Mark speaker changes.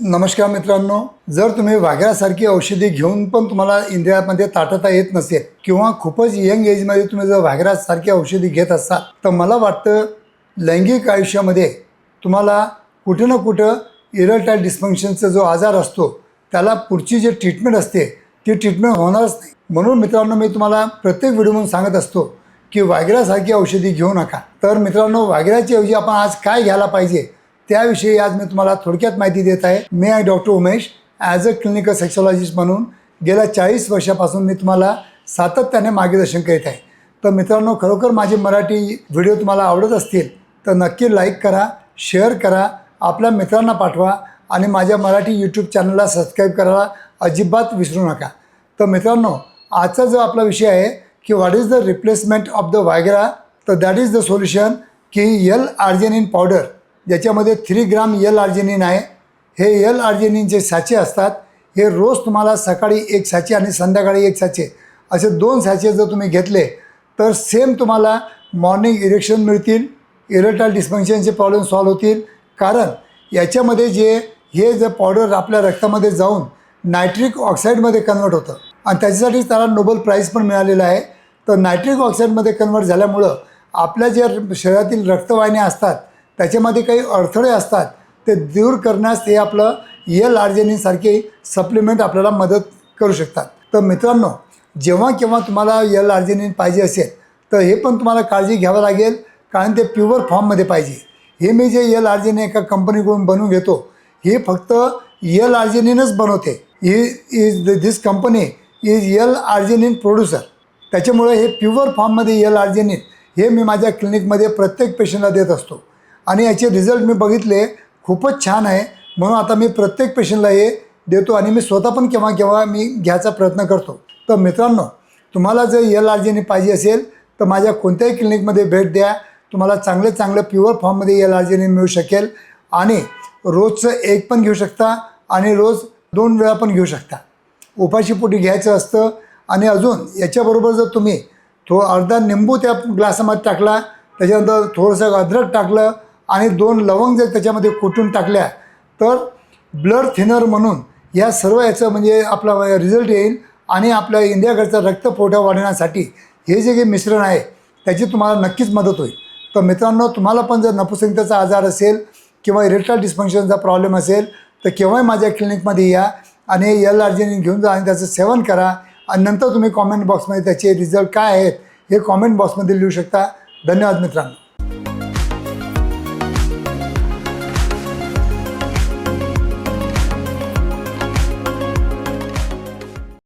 Speaker 1: नमस्कार मित्रांनो जर तुम्ही वाघ्यासारखी औषधी घेऊन पण तुम्हाला इंद्रियामध्ये ताटता येत नसेल किंवा खूपच यंग एजमध्ये तुम्ही जर वाघ्यासारखी औषधी घेत असाल तर मला वाटतं लैंगिक आयुष्यामध्ये तुम्हाला कुठं ना कुठं इरेटाईल डिस्फंक्शनचा जो आजार असतो त्याला पुढची जी ट्रीटमेंट असते ती ट्रीटमेंट होणारच नाही. म्हणून मित्रांनो मी तुम्हाला प्रत्येक व्हिडिओमधून सांगत असतो की वाघ्यासारखी औषधी घेऊ नका. तर मित्रांनो वाघ्याची ऐवजी आपण आज काय घ्यायला पाहिजे? त्याविषयी आज मी तुम्हाला थोडक्यात माहिती देत आहे. मी आहे doctor Umesh as a clinical sexologist म्हणून गेल्या चाळीस वर्षापासून मी तुम्हाला सातत्याने मार्गदर्शन करीत आहे. तर मित्रांनो खरोखर माझे मराठी व्हिडिओ तुम्हाला आवडत असतील तर नक्की लाईक करा शेअर करा आपल्या मित्रांना पाठवा आणि माझ्या मराठी यूट्यूब चॅनलला सबस्क्राईब करायला अजिबात विसरू नका. तर मित्रांनो आजचा जो आपला विषय आहे की what is the replacement of the Viagra तर दॅट इज द सोल्युशन की यल आर्जेनिन पावडर ज्याच्यामध्ये थ्री ग्राम यल आर्जेनिन आहे. हे यल आर्जेनिनचे साचे असतात हे रोज तुम्हाला सकाळी एक साचे आणि संध्याकाळी एक साचे. असे दोन साचे जर तुम्ही घेतले तर सेम तुम्हाला मॉर्निंग इरेक्शन मिळतील इरेटाईल डिस्फंक्शनचे प्रॉब्लेम सॉल्व्ह होतील. कारण याच्यामध्ये जे हे जे पावडर आपल्या रक्तामध्ये जाऊन नायट्रिक ऑक्साईडमध्ये कन्वर्ट होतं. आणि त्याच्यासाठी त्याला नोबल प्राईज पण मिळालेला आहे. तर नायट्रिक ऑक्साईडमध्ये कन्वर्ट झाल्यामुळं आपल्या ज्या शरीरातील रक्तवाहिन्या असतात त्याच्यामध्ये काही अडथळे असतात ते दूर करण्यास ते आपलं यल आर्जेनिनसारखे सप्लिमेंट आपल्याला मदत करू शकतात. तर मित्रांनो जेव्हा केव्हा तुम्हाला यल आर्जेनिन पाहिजे असेल तर हे पण तुम्हाला काळजी घ्यावं लागेल कारण ते प्युअर फॉर्ममध्ये पाहिजे. हे मी जे यल आर्जेनिन एका कंपनीकडून बनवून घेतो हे फक्त यल आर्जेनिनच बनवते. ही is this company is L arginine producer त्याच्यामुळे हे प्युअर फॉर्ममध्ये यल आर्जेनिन हे मी माझ्या क्लिनिकमध्ये प्रत्येक पेशंटला देत असतो. आणि याचे रिझल्ट मी बघितले. खूपच छान आहे. म्हणून आता मी प्रत्येक पेशंटला हे देतो आणि मी स्वतः पण केव्हा केव्हा मी घ्यायचा प्रयत्न करतो. तर मित्रांनो तुम्हाला जर यल आर्जेनिन पाहिजे असेल तर माझ्या कोणत्याही क्लिनिकमध्ये भेट द्या. तुम्हाला चांगले चांगलं प्युअर फॉर्ममध्ये यल आर्जेनिन मिळू शकेल. आणि रोजचं एक पण घेऊ शकता आणि रोज दोन वेळा पण घेऊ शकता. उपाशीपोटी घ्यायचं असतं. आणि अजून याच्याबरोबर जर तुम्ही थो अर्धा निंबू त्या ग्लासामध्ये टाकला त्याच्यानंतर थोडंसं अद्रक टाकलं आणि दोन लवंग जर त्याच्यामध्ये कुटून टाकल्या तर ब्लड थिनर म्हणून या सर्व याचं म्हणजे आपला रिझल्ट येईल आणि आपल्या इंडियाकडचा रक्तपुरवठा वाढवण्यासाठी हे जे काही मिश्रण आहे त्याची तुम्हाला नक्कीच मदत होईल. तर मित्रांनो तुम्हाला पण जर नपुसंगतेचा आजार असेल किंवा इरेक्टाईल डिस्फंक्शनचा प्रॉब्लेम असेल तर केव्हाही माझ्या क्लिनिकमध्ये या आणि यल आर्जेनिन घेऊन जा आणि त्याचं सेवन करा. आणि नंतर तुम्ही कॉमेंट बॉक्समध्ये त्याचे रिझल्ट काय आहेत हे कॉमेंट बॉक्समध्ये लिहू शकता. धन्यवाद मित्रांनो.